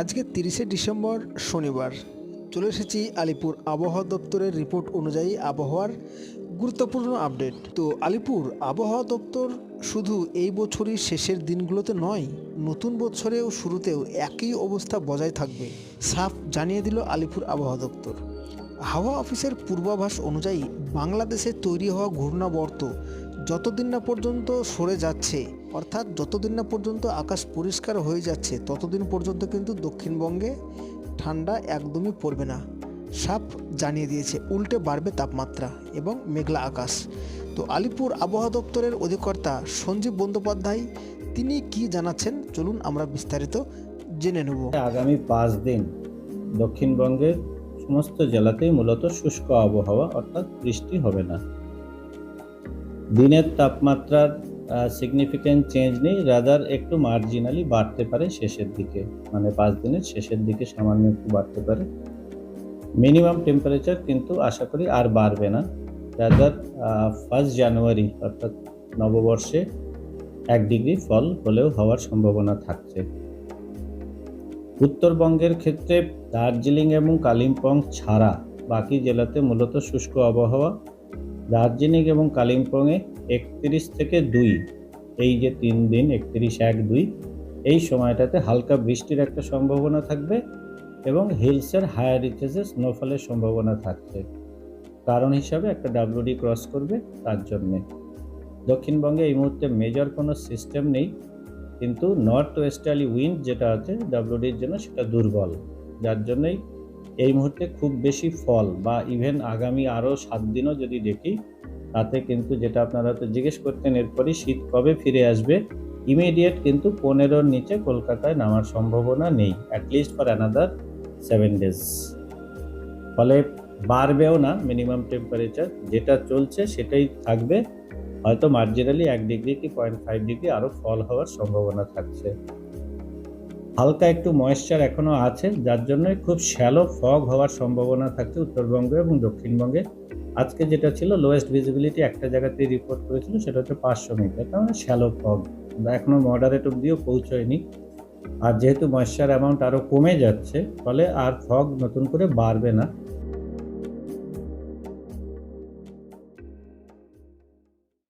আজকে তিরিশে ডিসেম্বর শনিবার। চলে এসেছি আলিপুর আবহাওয়া দপ্তরের রিপোর্ট অনুযায়ী আবহাওয়ার গুরুত্বপূর্ণ আপডেট। তো আলিপুর আবহাওয়া দপ্তর শুধু এই বছরই শেষের দিনগুলোতে নয়, নতুন বছরেও শুরুতেও একই অবস্থা বজায় থাকবে, সাফ জানিয়ে দিল আলিপুর আবহাওয়া দপ্তর। হাওয়া অফিসের পূর্বাভাস অনুযায়ী বাংলাদেশে তৈরি হওয়া ঘূর্ণাবর্ত যতদিন না পর্যন্ত সরে যাচ্ছে, অর্থাৎ যতদিন না পর্যন্ত আকাশ পরিষ্কার হয়ে যাচ্ছে, ততদিন পর্যন্ত কিন্তু দক্ষিণবঙ্গে ঠান্ডা একদমই পড়বে না। সাপ জানিয়ে দিয়েছে, উল্টে বাড়বে তাপমাত্রা এবং মেঘলা আকাশ। তো আলিপুর আবহাওয়া দপ্তরের অধিকর্তা সঞ্জীব বন্দ্যোপাধ্যায়, তিনি কি জানাচ্ছেন? চলুন আমরা বিস্তারিত জেনে নেব। আগামী পাঁচ দিন দক্ষিণবঙ্গের সমস্ত জেলাতেই মূলত শুষ্ক আবহাওয়া, অর্থাৎ বৃষ্টি হবে না। দিনের তাপমাত্রার সিগনিফিক্যান্ট চেঞ্জ নেই রাদার একটু মার্জিনালি বাড়তে পারে শেষের দিকে মানে পাঁচ দিনের শেষের দিকে সামান্য একটু বাড়তে পারে। মিনিমাম টেম্পারেচার কিন্তু আশা করি আর বাড়বে না রাদার ফার্স্ট জানুয়ারি অর্থাৎ নববর্ষে এক ডিগ্রি ফল হলেও হওয়ার সম্ভাবনা থাকছে। উত্তরবঙ্গের ক্ষেত্রে দার্জিলিং এবং কালিম্পং ছাড়া বাকি জেলাতে মূলত শুষ্ক আবহাওয়া দার্জিলিং এবং কালিম্পংয়ে একত্রিশ থেকে দুই, এই যে তিন দিন, একত্রিশ এক দুই, এই সময়টাতে হালকা বৃষ্টির একটা সম্ভাবনা থাকবে এবং হিলসের হায়ার রিচেসে স্নোফলের সম্ভাবনা থাকছে। কারণ হিসাবে একটা ডাব্লিউডি ক্রস করবে তার জন্যে। দক্ষিণবঙ্গে এই মুহূর্তে মেজর কোনো সিস্টেম নেই, কিন্তু নর্থ ওয়েস্টার্লি উইন্ড যেটা আছে ডাব্লিউডির জন্য সেটা দুর্বল। যার জন্যই এই মুহূর্তে খুব বেশি ফল বা ইভেন আগামী আরও সাত দিনও যদি দেখি, তাতে কিন্তু যেটা আপনারা তো জিজ্ঞেস করতেন এরপরই শীত কবে ফিরে আসবে ইমিডিয়েট কিন্তু পনেরোর নিচে কলকাতায় নামার সম্ভাবনা নেই at least for another seven days ফলে বাড়বেও না মিনিমাম টেম্পারেচার যেটা চলছে সেটাই থাকবে, হয়তো মার্জিনালি এক ডিগ্রি কি পয়েন্ট ফাইভ ডিগ্রি আরও ফল হওয়ার সম্ভাবনা থাকছে। হালকা একটু ময়েশ্চার এখনও আছে, যার জন্য খুব শ্যালো ফগ হওয়ার সম্ভাবনা থাকছে উত্তরবঙ্গে এবং দক্ষিণবঙ্গে। আজকে যেটা ছিল লোয়েস্ট ভিজিবিলিটি একটা জায়গাতেই রিপোর্ট করেছিল, সেটা হচ্ছে পাঁচশো মিটার মানে শ্যালো ফগ এখনও মডারেট অব্দিও পৌঁছয়নি। আর যেহেতু ময়েশ্চার অ্যামাউন্ট আরও কমে যাচ্ছে, ফলে আর ফগ নতুন করে বাড়বে না।